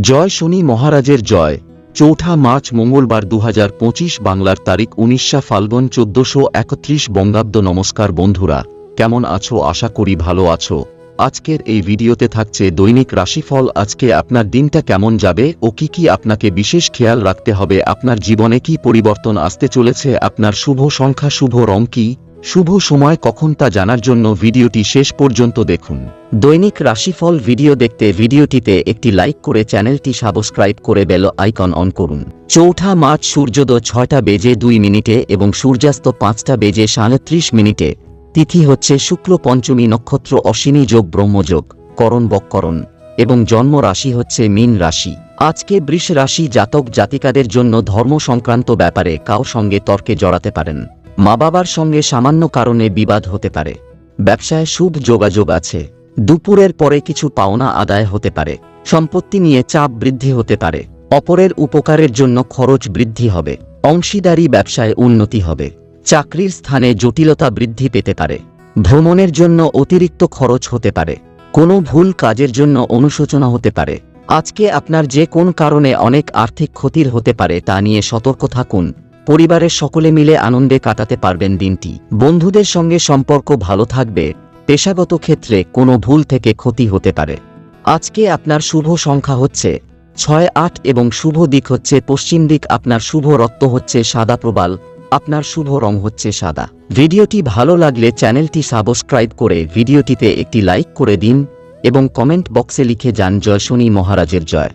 জয় শনি মহারাজের জয়। চৌঠা মার্চ মঙ্গলবার দু হাজার পঁচিশ বাংলার তারিখ উনিশা ফাল্গুন চোদ্দশো একত্রিশ বঙ্গাব্দ। নমস্কার বন্ধুরা, কেমন আছো? আশা করি ভালো আছো। আজকের এই ভিডিওতে থাকছে দৈনিক রাশিফল। আজকে আপনার দিনটা কেমন যাবে ও কি কি আপনাকে বিশেষ খেয়াল রাখতে হবে? আপনার জীবনে কি পরিবর্তন আসতে চলেছে? আপনার শুভ সংখ্যা, শুভ রং কি? শুভ সময় কখন তা জানার জন্য ভিডিওটি শেষ পর্যন্ত দেখুন। দৈনিক রাশিফল ভিডিও দেখতে ভিডিওটিতে একটি লাইক করে চ্যানেলটি সাবস্ক্রাইব করে বেল আইকন অন করুন। চৌঠা মার্চ সূর্যোদয় ছয়টা বেজে দুই মিনিটে এবং সূর্যাস্ত পাঁচটা বেজে সাঁত্রিশ মিনিটে। তিথি হচ্ছে শুক্ল পঞ্চমী নক্ষত্র অশ্বিনী যোগ ব্রহ্মযোগ করণ বক্করণ এবং জন্ম রাশি হচ্ছে মীন রাশি। আজকে বৃষ রাশি জাতক জাতিকাদের জন্য ধর্ম সংক্রান্ত ব্যাপারে কাও সঙ্গে তর্কে জড়াতে পারেন। মা বাবার সঙ্গে সামান্য কারণে বিবাদ হতে পারে। ব্যবসায় শুভ যোগাযোগ আছে। দুপুরের পরে কিছু পাওনা আদায় হতে পারে। সম্পত্তি নিয়ে চাপ বৃদ্ধি হতে পারে। অপরের উপকারের জন্য খরচ বৃদ্ধি হবে। অংশীদারি ব্যবসায় উন্নতি হবে। চাকরির স্থানে জটিলতা বৃদ্ধি পেতে পারে। ভ্রমণের জন্য অতিরিক্ত খরচ হতে পারে। কোনো ভুল কাজের জন্য অনুশোচনা হতে পারে। আজকে আপনার যে কোন কারণে অনেক আর্থিক ক্ষতির হতে পারে তা নিয়ে সতর্ক থাকুন। পরিবারের সকলে মিলে আনন্দে কাটাতে পারবেন দিনটি। বন্ধুদের সঙ্গে সম্পর্ক ভালো থাকবে, পেশাগত ক্ষেত্রে কোনো ভুল থেকে ক্ষতি হতে পারে। আজকে আপনার শুভ সংখ্যা হচ্ছে ছয়, আট এবং শুভ দিক হচ্ছে পশ্চিম দিক, আপনার শুভ রক্ত হচ্ছে সাদা প্রবাল, আপনার শুভ রং হচ্ছে সাদা। ভিডিওটি ভালো লাগলে চ্যানেলটি সাবস্ক্রাইব করে ভিডিওটিতে একটি লাইক করে দিন এবং কমেন্ট বক্সে লিখে যান জয় শনি মহারাজের জয়।